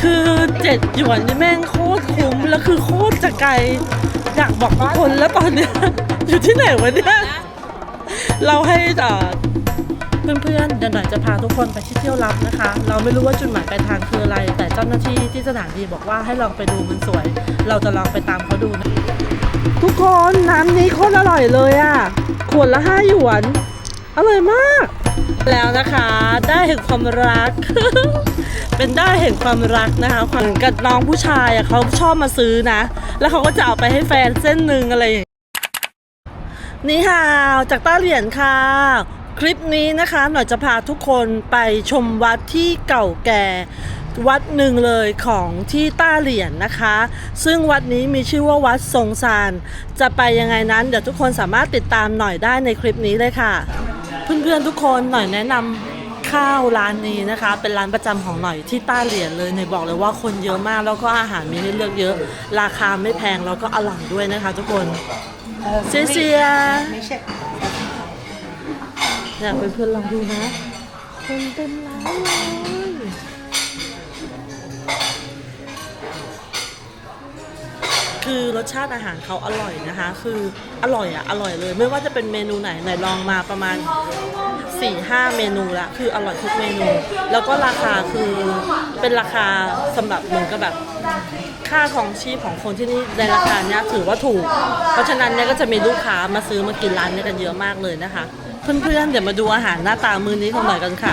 คือเจ็ดหยวนนี่แม่งโคตรคุ้ม แล้วคือโคตรจะไกล อยากบอกทุกคนแล้วตอนเนี้ย อยู่ที่ไหนวะเนี่ย เราให้เอ่อเพื่อนๆเดี๋ยวหน่อยจะพาทุกคนไปที่เที่ยวลับนะคะ เราไม่รู้ว่าจุดหมายปลายทางคืออะไร แต่เจ้าหน้าที่ที่สถานีบอกว่าให้ลองไปดูมันสวย เราจะลองไปตามเขาดูนะ ทุกคนน้ำนี้โคตรอร่อยเลยอะ่ะ ขวดละห้าหยวน อร่อยมาก แล้วนะคะ ได้เห็นความรัก เป็นได้เห็นความรักนะคะเหมือนกับน้องผู้ชายอะเขาชอบมาซื้อนะ แล้วเขาก็จะเอาไปให้แฟนเส้นหนึ่งอะไรอย่างเงี้ยนี่ฮาวจากต้าเหรียญค่ะ คลิปนี้นะคะ หน่อยจะพาทุกคนไปชมวัดที่เก่าแก่ วัดหนึ่งเลยของที่ต้าเหรียญนะคะ ซึ่งวัดนี้มีชื่อว่าวัดทรงซาน จะไปยังไงนั้น เดี๋ยวทุกคนสามารถติดตามหน่อยได้ในคลิปนี้เลยค่ะ เพื่อนๆทุกคนหน่อยแนะนำข้าวร้านนี้นะคะ เป็นร้านประจำของหน่อยที่ต้าเหรียญเลยหน่อยบอกเลยว่าคนเยอะมากแล้วก็อาหารมีให้เลือกเยอะ ราคาไม่แพงแล้วก็อร่อยด้วยนะคะ ทุกคนเซียเซียเนี่ยเพื่อนๆลองดูนะคนเต็มร้านเลย คือรสชาติอาหารเขาอร่อยนะคะ คืออร่อยอะอร่อยเลย ไม่ว่าจะเป็นเมนูไหนไหนลองมาประมาณ4ี่ห้าเมนูละคืออร่อยทุกเมนู แล้วก็ราคาคือเป็นราคาสำหรับเหมือนกับแบบค่าของชีพของคนที่นี่ในราคาเนี้ยถือว่าถูก เพราะฉะนั้นเนี่ยก็จะมีลูกค้ามาซื้อมากินร้านเนี้กันเยอะมากเลยนะคะ เพื่อนๆเดี๋ยวมาดูอาหารหน้าตามื้อนี้ของหน่อยกันค่ะ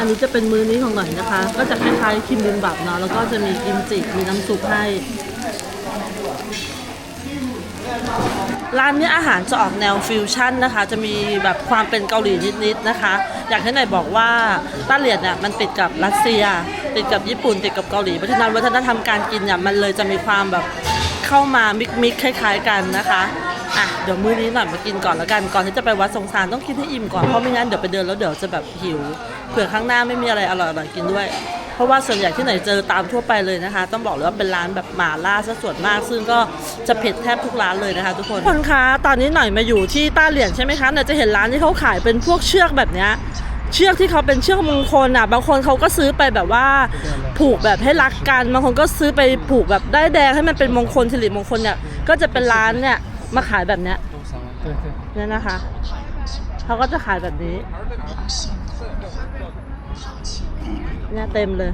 อันนี้จะเป็นมื้อนี้ของหน่อยนะคะ ก็จะคล้ายๆคิมบิมบับเนาะแล้วก็จะมีกิมจิมีน้ำซุปให้ ร้านเนี้อาหารจะออกแนวฟิวชั่นนะคะ จะมีแบบความเป็นเกาหลีนิดๆนะคะ อยากให้หน่อยบอกว่าต้าเหลียดเนี่ยมันติดกับรัสเซีย ติดกับญี่ปุ่น ติดกับเกาหลีเพราะฉะนั้นวัฒนธรรมการกินเนี่ยมันเลยจะมีความแบบเข้ามามิกๆคล้าย ๆ กันนะคะอะเดี๋ยวมื้อนี้หน่อยมากินก่อนแล้วกันก่อนที่จะไปวัดสงสารต้องกินให้อิ่มก่อนเพราะไม่งั้นเดี๋ยวไปเดินแล้วเดี๋ยวจะแบบหิว เผื่อข้างหน้าไม่มีอะไรอร่อยๆกินด้วย เพราะว่าส่วนใหญ่ที่ไหนเจอตามทั่วไปเลยนะคะ ต้องบอกเลยว่าเป็นร้านแบบหมาล่าซะส่วนมาก ซึ่งก็จะเผ็ดแทบทุกร้านเลยนะคะ ทุกคนทุกคนคะตอนนี้หน่อยมาอยู่ที่ต้าเหรียญใช่ไหมคะหน่อยจะเห็นร้านที่เขาขายเป็นพวกเชือกแบบเนี้ยเชือกที่เขาเป็นเชือกมงคลอะบางคนเขาก็ซื้อไปแบบว่า ผูกแบบให้รักกันบางคนก็ซื้อไปผูกแบบได้แดงให้มันเป็นมงคลสิริมงคลเนี่ยก็จะเป็นร้านเนี่ยมาขายแบบเนี้ย。เนี่ยนะคะเขาก็จะขายแบบนี้ เนี่ยเต็มเลย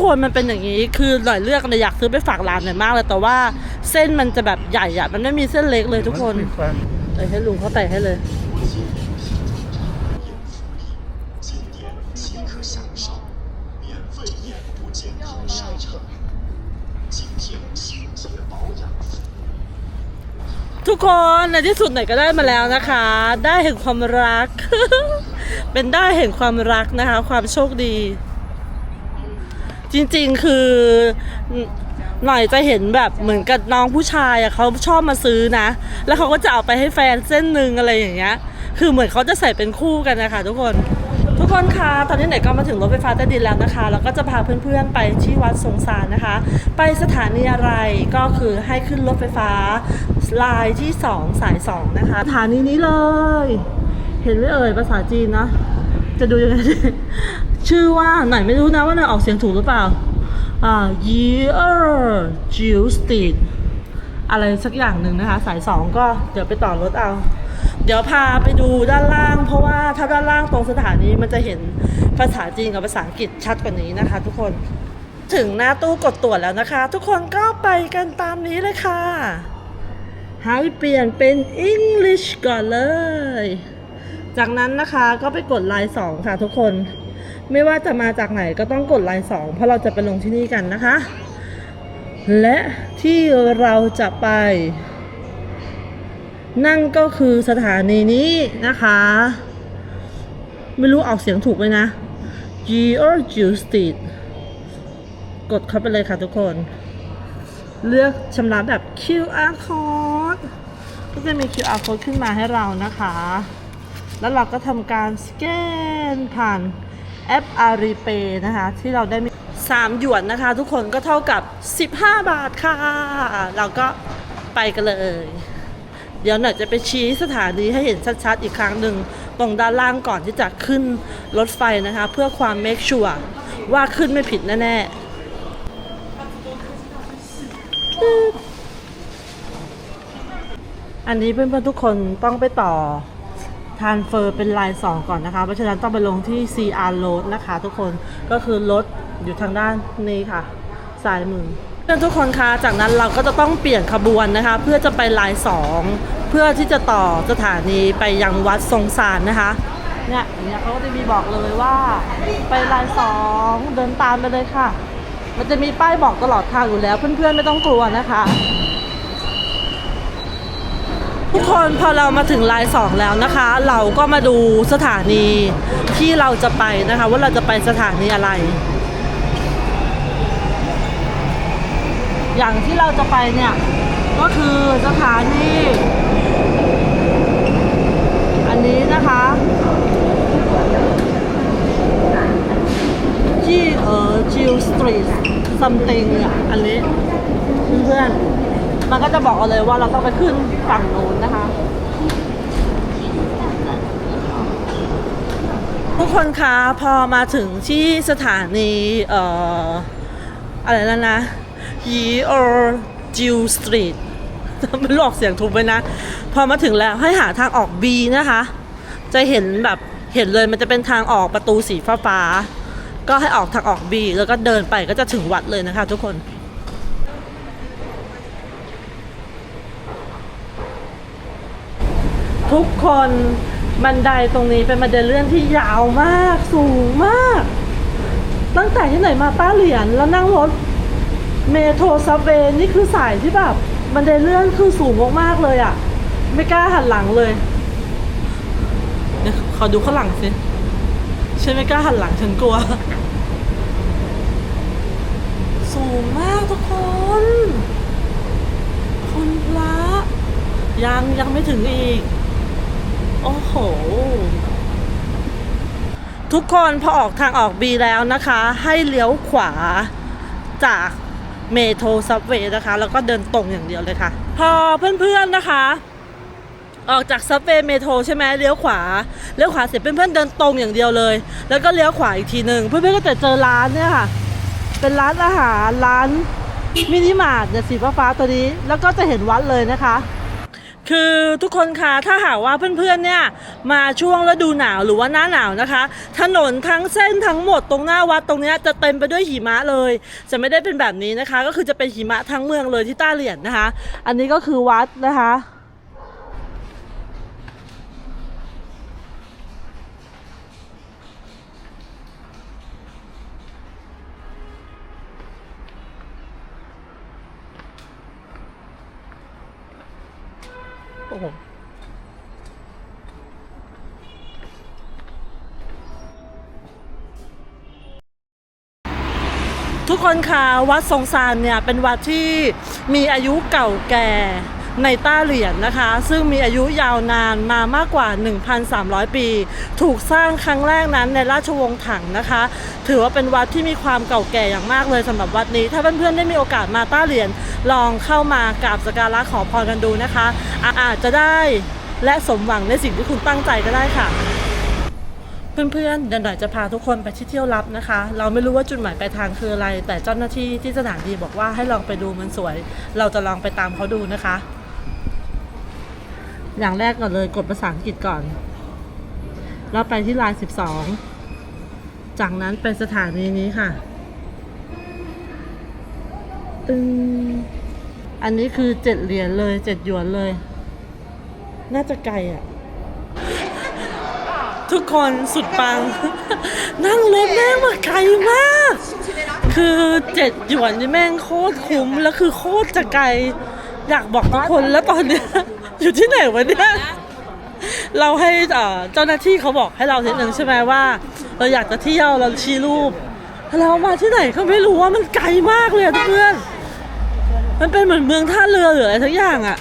คนมันเป็นอย่างนี้คือหน่อยเลือกเลยอยากซื้อไปฝากร้านหน่อยมากเลยแต่ว่าเส้นมันจะแบบใหญ่อะมันไม่มีเส้นเล็กเลยทุกคน喜欢。เอ้ยให้ลุงเขาแต่ให้เลย ทุกคนในที่สุดไหนก็ได้มาแล้วนะคะ ได้เห็นความรัก เป็นได้เห็นความรักนะคะ ความโชคดี จริงๆคือหน่อยจะเห็นแบบเหมือนกับน้องผู้ชายอะเขาชอบมาซื้อนะ แล้วเขาก็จะเอาไปให้แฟนเส้นหนึ่งอะไรอย่างเงี้ย คือเหมือนเขาจะใส่เป็นคู่กันนะคะทุกคน ทุกคนคะตอนนี้ไหนก็มาถึงรถไฟฟ้าใต้ดินแล้วนะคะ แล้วก็จะพาเพื่อนๆไปที่วัดสงสารนะคะ ไปสถานีอะไรก็คือให้ขึ้นรถไฟฟ้า ลายที่ 2 สาย 2 นะคะสถานีนี้เลย เห็นไหมเอ่ยภาษาจีนนะ จะดูยังไง ชื่อว่าไหนไม่รู้นะว่าหน่อยออกเสียงถูกหรือเปล่า อ่ายีเออร์จิวสตีดอะไรสักอย่างหนึ่งนะคะ สายสองก็เดี๋ยวไปต่อรถเอา เดี๋ยวพาไปดูด้านล่าง เพราะว่าถ้าด้านล่างตรงสถานีมันจะเห็นภาษาจีนกับภาษาอังกฤษชัดกว่านี้นะคะ ทุกคนถึงหน้าตู้กดตรวจแล้วนะคะ ทุกคนก็ไปกันตามนี้เลยค่ะ ให้เปลี่ยนเป็น English ก่อนเลย จากนั้นนะคะก็ไปกดไลน์สองค่ะทุกคน ไม่ว่าจะมาจากไหนก็ต้องกดไลน์สองเพราะเราจะไปลงที่นี่กันนะคะ และที่เราจะไป นั่นก็คือสถานีนี้นะคะ ไม่รู้ออกเสียงถูกไหมนะ g e o r g i u Street กดเข้าไปเลยค่ะทุกคน เลือกชำระแบบ QR code ก็จะมี QR code ขึ้นมาให้เรานะคะ แล้วเราก็ทำการสแกนผ่านแอป Alipay นะคะ ที่เราได้มี3หยวนนะคะ ทุกคนก็เท่ากับ 15 บาทค่ะ เราก็ไปกันเลย เดี๋ยวหน่อยจะไปชี้สถานีให้เห็นชัดๆอีกครั้งหนึ่งตรงด้านล่างก่อนที่จะขึ้นรถไฟนะคะ เพื่อความเมคชัวร์ว่าขึ้นไม่ผิดแน่ๆ อันนี้เพื่อนๆทุกคนต้องไปต่อทานเฟอร์เป็นลาย 2 ก่อนนะคะ เพราะฉะนั้นต้องไปลงที่ CR Road นะคะ ทุกคนก็คือรถอยู่ทางด้านนี้ค่ะซ้ายมือเพื่อนทุกคนคะจากนั้นเราก็จะต้องเปลี่ยนขบวนนะคะ เพื่อจะไปลาย 2 เพื่อที่จะต่อสถานีไปยังวัดทรงสารนะคะเนี่ยเงี้ยเขาก็จะมีบอกเลยว่า ไปลายสองเดินตามไปเลยค่ะ มันจะมีป้ายบอกตลอดทางอยู่แล้วเพื่อนๆไม่ต้องกลัวนะคะ ทุกคนพอเรามาถึงลายสองแล้วนะคะ เราก็มาดูสถานีที่เราจะไปนะคะ ว่าเราจะไปสถานีอะไร อย่างที่เราจะไปเนี่ย ก็คือสถานีอันนี้นะคะที่เออจิวสตรีทซัมติงอะอันนี้เพื่อนๆ มันก็จะบอกเอาเลยว่าเราต้องไปขึ้นฝั่งโน้นนะคะ ทุกคนคะพอมาถึงที่สถานีเอ่ออะไรแล้วนะยีโอจิวสตรีทไม่รู้ออกเสียงถูกไหมนะ พอมาถึงแล้วให้หาทางออก B นะคะ จะเห็นแบบเห็นเลยมันจะเป็นทางออกประตูสีฟ้าฟ้า ก็ให้ออกทางออก B แล้วก็เดินไปก็จะถึงวัดเลยนะคะทุกคน ทุกคนบันไดตรงนี้เป็นบันไดเลื่อนที่ยาวมากสูงมาก ตั้งแต่ที่ไหนมาต้าเหรียญแล้วนั่งรถเมโทรซับเวย์นี่คือสายที่แบบบันไดเลื่อนคือสูงมากๆเลยอะ่ะ ไม่กล้าหันหลังเลยเดี๋ยวขอดูข้างหลังสิฉันไม่กล้าหันหลังฉันกลัว สูงมากทุกคนคนพระยังยังไม่ถึงอีก โอ้โห ทุกคนพอออกทางออกบีแล้วนะคะ ให้เลี้ยวขวาจากเมโทรซับเวย์นะคะ แล้วก็เดินตรงอย่างเดียวเลยค่ะ พอเพื่อนๆนะคะออกจากซับเวย์เมโทรใช่ไหมเลี้ยวขวาเลี้ยวขวาเสร็จเพื่อนๆเดินตรงอย่างเดียวเลย แล้วก็เลี้ยวขวาอีกทีหนึ่งเพื่อนๆก็จะเจอร้านเนี่ยค่ะ เป็นร้านอาหารร้านมินิมาร์ทเนี่ยสีฟ้าๆตัวนี้ แล้วก็จะเห็นวัดเลยนะคะ คือทุกคนคะถ้าหากว่าเพื่อนๆเนี่ยมาช่วงฤดูหนาวหรือว่าหน้าหนาวนะคะ ถนนทั้งเส้นทั้งหมดตรงหน้าวัดตรงเนี้ยจะเต็มไปด้วยหิมะเลย จะไม่ได้เป็นแบบนี้นะคะ ก็คือจะเป็นหิมะทั้งเมืองเลยที่ต้าเหรียญนะคะ อันนี้ก็คือวัดนะคะ ทุกคนคะวัดทรงซานเนี่ยเป็นวัดที่มีอายุเก่าแก่ในต้าเหรียญนะคะ ซึ่งมีอายุยาวนานมามากกว่า 1,300 ปี ถูกสร้างครั้งแรกนั้นในราชวงศ์ถังนะคะ ถือว่าเป็นวัดที่มีความเก่าแก่อย่างมากเลยสำหรับวัดนี้ ถ้าเพื่อนๆได้มีโอกาสมาต้าเหรียญลองเข้ามากราบสักการะขอพรกันดูนะคะ อาอาจจะได้และสมหวังในสิ่งที่คุณตั้งใจก็ได้ค่ะ เพื่อนๆเดี๋ยวหน่อยจะพาทุกคนไปที่เที่ยวลับนะคะ เราไม่รู้ว่าจุดหมายปลายทางคืออะไร แต่เจ้าหน้าที่ที่สถานีบอกว่าให้ลองไปดูมันสวย เราจะลองไปตามเขาดูนะคะ อย่างแรกก่อนเลยกดภาษาอังกฤษก่อนแล้วไปที่ลาย12 จากนั้นไปสถานีนี้ค่ะ ตึงอันนี้คือเจ็ดเหรียญเลยเจ็ดหยวนเลย น่าจะไกลอะ ทุกคนสุดปัง นั่งรถแม่งมาไกลมาก คือเจ็ดหยวนนี่แม่งโคตรคุ้ม แล้วคือโคตรจะไกล อยากบอกทุกคนแล้วตอนเนี้ย อยู่ที่ไหนวะเนี่ย เราให้เอ่อเจ้าหน้าที่เขาบอกให้เราทีหนึ่งใช่ไหมว่า เราอยากจะเที่ยวเราชี้รูปเรามาที่ไหนก็ไม่รู้ว่ามันไกลมากเลยอะเพื่อน มันเป็นเหมือนเมืองท่าเรือหรืออะไรทั้งอย่างอะ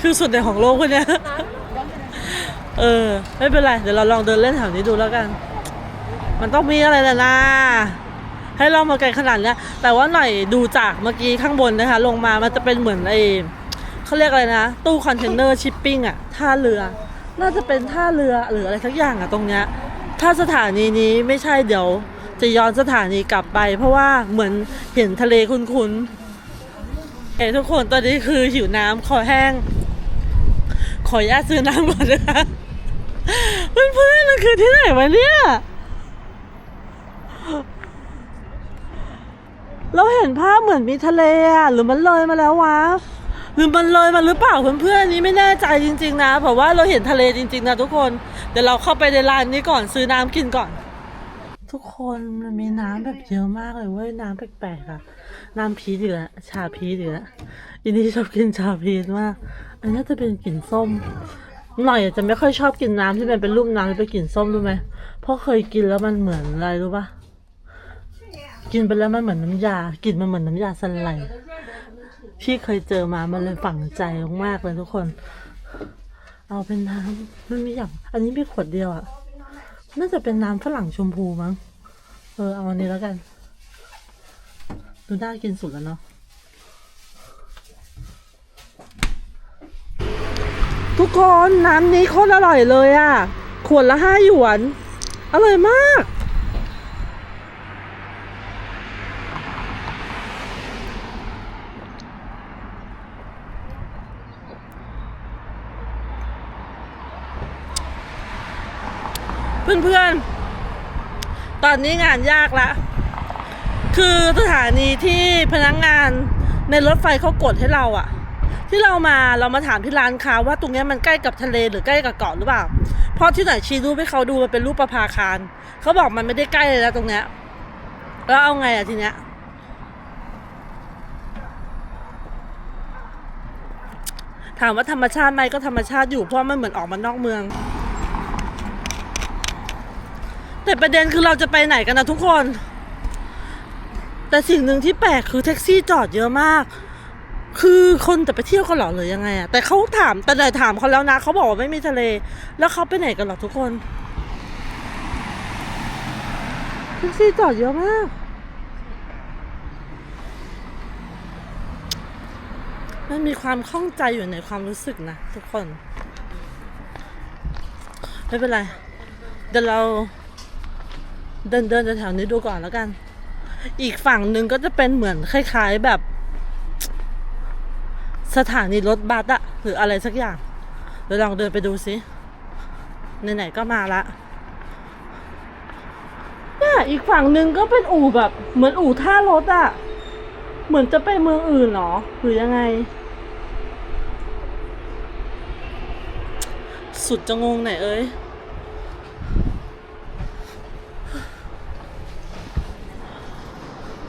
คือสุดในของโลกคนเนี้ยเออ ไม่เป็นไร เดี๋ยวเราลองเดินเล่นแถวนี้ดูแล้วกัน มันต้องมีอะไรแหละนะให้เรามาไกลขนาดเนี้ยแต่ว่าหน่อยดูจากเมื่อกี้ข้างบนนะคะ ลงมามันจะเป็นเหมือนไอเขาเรียกอะไรนะ ตู้คอนเทนเนอร์ชิปปิ้งอะท่าเรือ น่าจะเป็นท่าเรือหรืออะไรสักอย่างอะตรงเนี้ยถ้าสถานีนี้ไม่ใช่เดี๋ยว จะย้อนสถานีกลับไป เพราะว่าเหมือนเห็นทะเลคุ้นๆเอ้ยทุกคนตอนนี้คือหิวน้ำคอแห้ง ขออนุญาตซื้อน้ำก่อนนะคะเพื่อนๆมันคือที่ไหนวะเนี่ย เราเห็นภาพเหมือนมีทะเลอะหรือมันเลยมาแล้ววะหรือมันเลยมาหรือเปล่าเพื่อนๆอันนี้ไม่แน่ใจจริง ๆ นะเพราะว่าเราเห็นทะเลจริง ๆ นะทุกคน เดี๋ยวเราเข้าไปในร้านนี้ก่อนซื้อน้ำกินก่อน ทุกคนมันมีน้ำแบบเยอะมากเลยเว้ยน้ำแปลกๆอะ น้ำพีชอยู่แล้วชาพีชอยู่แล้วอินนี่ชอบกินชาพีชมาก อันนี้จะเป็นกลิ่นส้ม หน่อยจะไม่ค่อยชอบกินน้ำที่มันเป็นรูปน้ำเป็นกลิ่นส้มรู้ไหมเพราะเคยกินแล้วมันเหมือนอะไรรู้ปะกินไปแล้วมันเหมือนน้ำยากลิ่นมันเหมือนน้ำยาสไลด์พี่เคยเจอมามันเลยฝังใจมากๆเลยทุกคน เอาเป็นน้ำมันมีอย่าง อันนี้มีขวดเดียวอะน่าจะเป็นน้ำฝรั่งชมพูมั้ง เออ เอาอันนี้แล้วกัน ดูน่ากินสุดแล้วเนาะทุกคนน้ำนี้โคตรอร่อยเลยอะ่ะ ขวดละห้าหยวน อร่อยมาก เพื่อนๆ ตอนนี้งานยากละ คือสถานีที่พนักงงานในรถไฟเขากดให้เราอะที่เรามาเรามาถามที่ร้านค้าว่าตรงนี้มันใกล้กับทะเลหรือใกล้กับเกาะหรือเปล่าเพราะที่ไหนชี้รูปให้เขาดูมันเป็นรูปประภาคารเขาบอกมันไม่ได้ใกล้เลยนะตรงเนี้ยแล้วเอาไงอะทีเนี้ยถามว่าธรรมชาติไหมก็ธรรมชาติอยู่เพราะมันเหมือนออกมานอกเมือง แต่ประเด็นคือเราจะไปไหนกันนะทุกคน แต่สิ่งหนึ่งที่แปลกคือแท็กซี่จอดเยอะมาก คือคนจะไปเที่ยวกันหรอหรือยังไงอะแต่เขาถามแต่ไหนถามเขาแล้วนะเขาบอกว่าไม่มีทะเล แล้วเขาไปไหนกันหรอทุกคนแท็กซี่จอดเยอะมาก มันมีความข้องใจอยู่ในความรู้สึกนะทุกคน ไม่เป็นไร เดี๋ยวเราเดินเดินแถวนี้ดูก่อนแล้วกัน อีกฝั่งหนึ่งก็จะเป็นเหมือนคล้ายๆแบบ สถานีรถบัสอะหรืออะไรสักอย่างเดี๋ยวลองเดินไปดูสิไหนๆก็มาละเนี่ยอีกฝั่งหนึ่งก็เป็นอู่แบบ เหมือนอู่ท่ารถอะเหมือนจะไปเมืองอื่นเหรอ หรือยังไง สุดจะงงไหนเอ้ย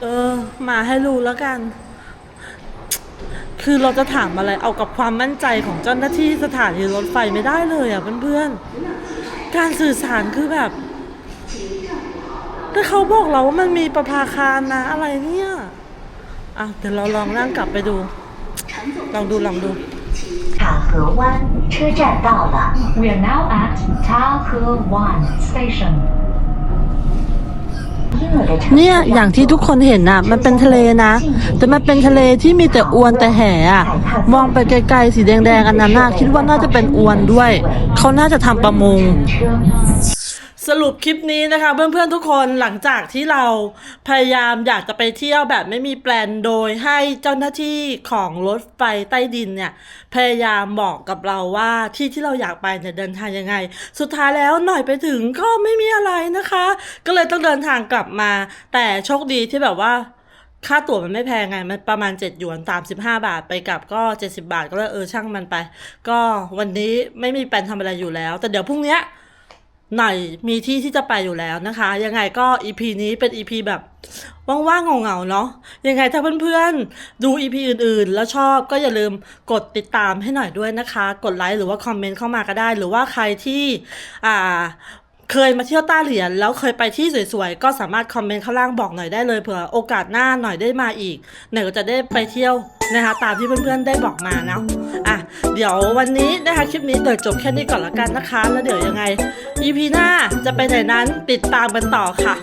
เออ มาให้รู้แล้วกัน คือเราจะถามอะไรเอากับความมั่นใจของเจ้าหน้าที่สถานีรถไฟไม่ได้เลยอ่ะเพื่อนๆ การสื่อสารคือแบบแต่เขาบอกเราว่ามันมีประภาคารนะอะไรเนี่ย อ่ะเดี๋ยวเราลองนั่งกลับไปดู ลองดูลองดู 塔河湾车站到了。 We are now at Ta He Wan Station. เนี่ยอย่างที่ทุกคนเห็นน่ะ มันเป็นทะเลนะ แต่มันเป็นทะเลที่มีแต่อวนแต่แหอะมองไปไกลๆสีแดงๆอันนั้นน่าคิดว่าน่าจะเป็นอวนด้วย เขาน่าจะทำประมง สรุปคลิปนี้นะคะ เพื่อนๆทุกคนหลังจากที่เราพยายามอยากจะไปเที่ยวแบบไม่มีแปลนโดยให้เจ้าหน้าที่ของรถไฟใต้ดินเนี่ย พยายามบอกกับเราว่าที่ที่เราอยากไปเนี่ยเดินทางยังไง สุดท้ายแล้วหน่อยไปถึงก็ไม่มีอะไรนะคะ ก็เลยต้องเดินทางกลับมา แต่โชคดีที่แบบว่าค่าตั๋วมันไม่แพงไง มันประมาณ 7 หยวน 35 บาท ไปกลับก็ 70 บาท ก็เลยเออช่างมันไป ก็วันนี้ไม่มีแปลนทำอะไรอยู่แล้ว แต่เดี๋ยวพรุ่งเนี้ย หน่อยมีที่ที่จะไปอยู่แล้วนะคะ ยังไงก็อีพีนี้เป็นอีพีแบบว่างๆเงาๆเนาะยังไงถ้าเพื่อนๆ ดูอีพีอื่นๆ แล้วชอบก็อย่าลืมกดติดตามให้หน่อยด้วยนะคะ กดไลค์หรือว่าคอมเมนต์เข้ามาก็ได้ หรือว่าใครที่อ่า เคยมาเที่ยวต้าเหรียญแล้วเคยไปที่สวยๆ ก็สามารถคอมเมนต์ข้างล่างบอกหน่อยได้เลยเผื่อโอกาสหน้าหน่อยได้มาอีกหน่อยก็จะได้ไปเที่ยวนะคะตามที่เพื่อนๆได้บอกมาเนาะอะเดี๋ยววันนี้นะคะคลิปนี้เดี๋ยวจบแค่นี้ก่อนละกันนะคะ แล้วเดี๋ยวยังไง EP หน้าจะไปไหนนั้นติดตามกันต่อค่ะ